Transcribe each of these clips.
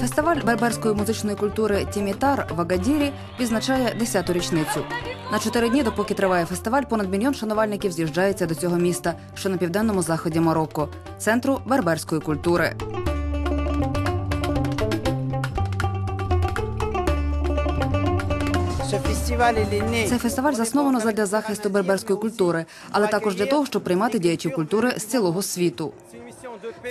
Фестиваль барбарської музичної культури Тімітар в Агадірі відзначає 10-ту річницю. На чотири дні, допоки триває фестиваль, понад мільйон шанувальників з'їжджається до цього міста, що на південному заході Марокко, центру барбарської культури. Цей фестиваль засновано задля захисту берберської культури, але також для того, щоб приймати діячів культури з цілого світу.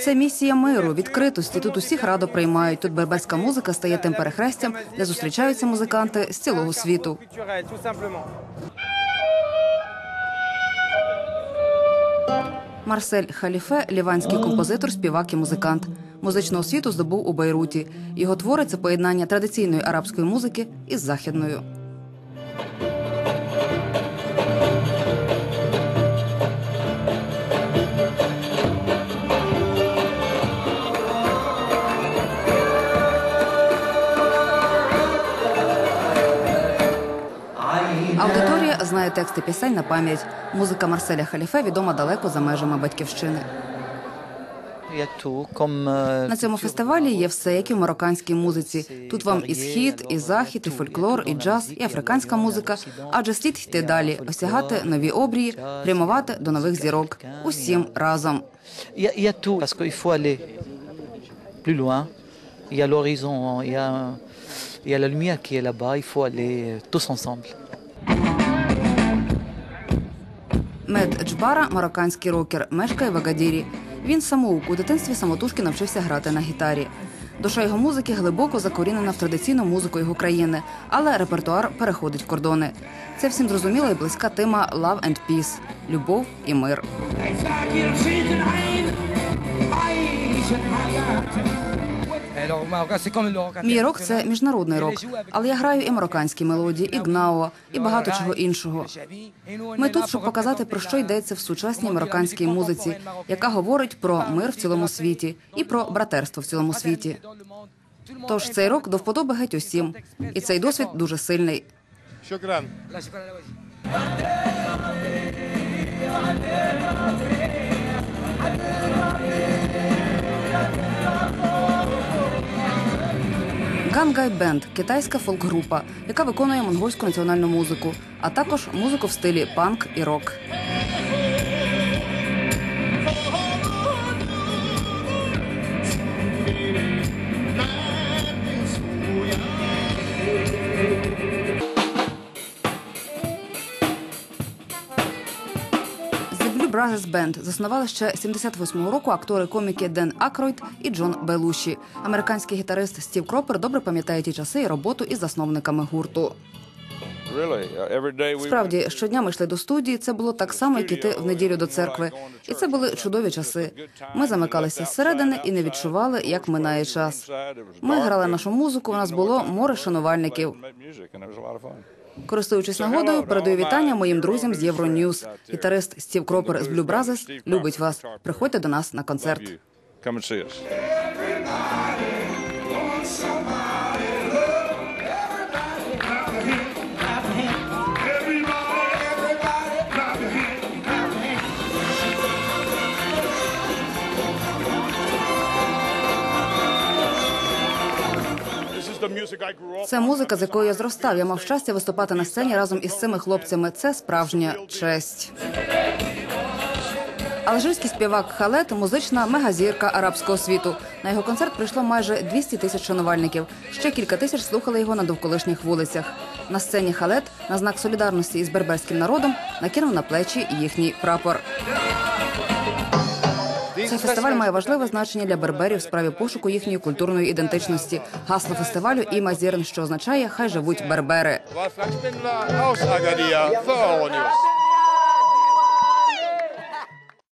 Це місія миру, відкритості. Тут усіх радо приймають. Тут берберська музика стає тим перехрестям, де зустрічаються музиканти з цілого світу. Марсель Халіфе ліванський композитор, співак і музикант. Музичну освіту здобув у Бейруті. Його твори це поєднання традиційної арабської музики із західною. Аудиторія знає тексти пісень на пам'ять. Музика Марселя Халіфе відома далеко за межами батьківщини. Il y a tout, comme euh, На цьому фестивалі є все, як і в марокканській музиці. Тут вам і схід, і захід, і фольклор, і джаз, і африканська музика. Адже слід йти далі, осягати нові обрії, прямувати до нових зірок. Усім разом. il y, a, l'horizon, il il y a la lumière qui est là-bas. Il faut aller tous ensemble. Мед Джбара марокканський рокер, мешкає в Агадірі. Він самоук у дитинстві самотужки навчився грати на гітарі. Душа його музики глибоко закорінена в традиційну музику його країни, але репертуар переходить кордони. Це всім зрозуміла і близька тема Love and Peace – любов і мир. Мій рок це міжнародний рок, але я граю і марокканські мелодії, і гнао, і багато чого іншого. Ми тут, щоб показати про що йдеться в сучасній марокканській музиці, яка говорить про мир в цілому світі і про братерство в цілому світі. Тож цей рок до вподоби геть усім, і цей досвід дуже сильний. شكرا Гангай Бенд китайська фолк-група, яка виконує монгольську національну музику, а також музику в стилі панк і рок. Brothers Band заснували ще 78-го року актори-коміки Ден Акройд і Джон Белуші. Американський гітарист Стів Кропер добре пам'ятає ті часи і роботу із засновниками гурту. Справді, щодня ми йшли до студії. Це було так само, як іти в неділю до церкви. І це були чудові часи. Ми замикалися зсередини і не відчували, як минає час. Ми грали нашу музику. У нас було море шанувальників. Користуючись нагодою, передаю вітання моїм друзям з Євроньюз. Гітарист Стів Кропер з Blue Brothers любить вас. Приходьте до нас на концерт. Це музика, з якою я зростав. Я мав щастя виступати на сцені разом із цими хлопцями. Це справжня честь. Алжирський співак Халет музична мегазірка арабського світу. На його концерт прийшло майже 200 тисяч шанувальників. Ще кілька тисяч слухали його на довколишніх вулицях. На сцені Халет на знак солідарності із берберським народом накинув на плечі їхній прапор. Цей фестиваль має важливе значення для берберів в справі пошуку їхньої культурної ідентичності. Гасло фестивалю Іма Зірн, що означає Хай живуть бербери.